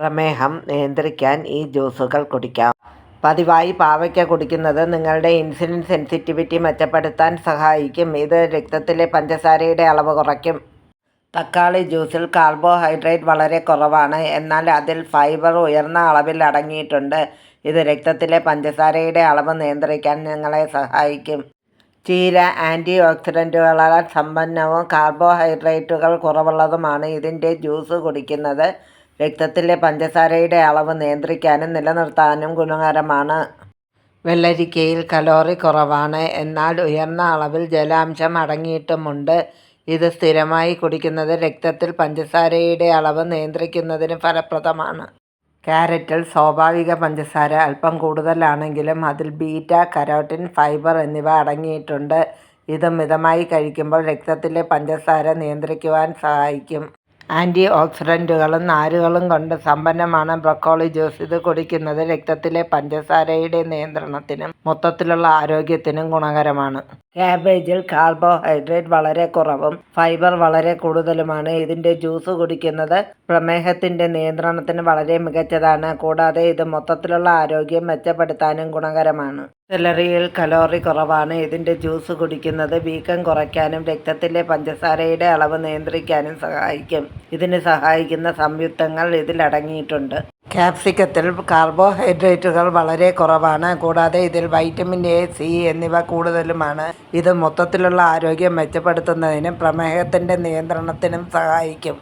പ്രമേഹം നിയന്ത്രിക്കാൻ ഈ ജ്യൂസുകൾ കുടിക്കാം. പതിവായി പാവയ്ക്ക കുടിക്കുന്നത് നിങ്ങളുടെ ഇൻസുലിൻ സെൻസിറ്റിവിറ്റി മെച്ചപ്പെടുത്താൻ സഹായിക്കും. ഇത് രക്തത്തിലെ പഞ്ചസാരയുടെ അളവ് കുറയ്ക്കും. തക്കാളി ജ്യൂസിൽ കാർബോഹൈഡ്രേറ്റ് വളരെ കുറവാണ്. എന്നാൽ അതിൽ ഫൈബർ ഉയർന്ന അളവിൽ അടങ്ങിയിട്ടുണ്ട്. ഇത് രക്തത്തിലെ പഞ്ചസാരയുടെ അളവ് നിയന്ത്രിക്കാൻ നിങ്ങളെ സഹായിക്കും. ചീര ആന്റി ഓക്സിഡന്റുകളാൽ സമ്പന്നവും കാർബോഹൈഡ്രേറ്റുകൾ കുറവുള്ളതുമാണ് ഇതിന്റെ ജ്യൂസ് കുടിക്കുന്നത്. രക്തത്തിലെ പഞ്ചസാരയുടെ അളവ് നിയന്ത്രിക്കാനും നിലനിർത്താനും ഗുണകരമാണ്. വെള്ളരിക്കയിൽ കലോറി കുറവാണ്. എന്നാൽ ഉയർന്ന അളവിൽ ജലാംശം അടങ്ങിയിട്ടുമുണ്ട്. ഇത് സ്ഥിരമായി കുടിക്കുന്നത് രക്തത്തിൽ പഞ്ചസാരയുടെ അളവ് നിയന്ത്രിക്കുന്നതിന് ഫലപ്രദമാണ്. ക്യാരറ്റിൽ സ്വാഭാവിക പഞ്ചസാര അല്പം കൂടുതലാണെങ്കിലും അതിൽ ബീറ്റ കരോട്ടിൻ ഫൈബർ എന്നിവ അടങ്ങിയിട്ടുണ്ട്. ഇത് മിതമായി കഴിക്കുമ്പോൾ രക്തത്തിലെ പഞ്ചസാര നിയന്ത്രിക്കുവാൻ സഹായിക്കും. ആന്റി ഓക്സിഡന്റുകളും നാരുകളും കൊണ്ട് സമ്പന്നമാണ് ബ്രക്കോളി ജ്യൂസ്. ഇത് കുടിക്കുന്നത് രക്തത്തിലെ പഞ്ചസാരയുടെ നിയന്ത്രണത്തിനും മൊത്തത്തിലുള്ള ആരോഗ്യത്തിനും ഗുണകരമാണ്. കാബേജിൽ കാർബോഹൈഡ്രേറ്റ് വളരെ കുറവും ഫൈബർ വളരെ കൂടുതലുമാണ്. ഇതിന്റെ ജ്യൂസ് കുടിക്കുന്നത് പ്രമേഹത്തിന്റെ നിയന്ത്രണത്തിന് വളരെ മികച്ചതാണ്. കൂടാതെ ഇത് മൊത്തത്തിലുള്ള ആരോഗ്യം മെച്ചപ്പെടുത്താനും ഗുണകരമാണ്. സെലറിയിൽ കലോറി കുറവാണ്. ഇതിന്റെ ജ്യൂസ് കുടിക്കുന്നത് വീക്കം കുറയ്ക്കാനും രക്തത്തിലെ പഞ്ചസാരയുടെ അളവ് നിയന്ത്രിക്കാനും സഹായിക്കും. ഇതിന് സഹായിക്കുന്ന സംയുക്തങ്ങൾ ഇതിൽ അടങ്ങിയിട്ടുണ്ട് ക്യാപ്സിക്കത്തിൽ കാർബോഹൈഡ്രേറ്റുകൾ വളരെ കുറവാണ്. കൂടാതെ ഇതിൽ വൈറ്റമിൻ എ സി എന്നിവ കൂടുതലുമാണ്. ഇത് മൊത്തത്തിലുള്ള ആരോഗ്യം മെച്ചപ്പെടുത്തുന്നതിനും പ്രമേഹത്തിന്റെ നിയന്ത്രണത്തിനും സഹായിക്കും.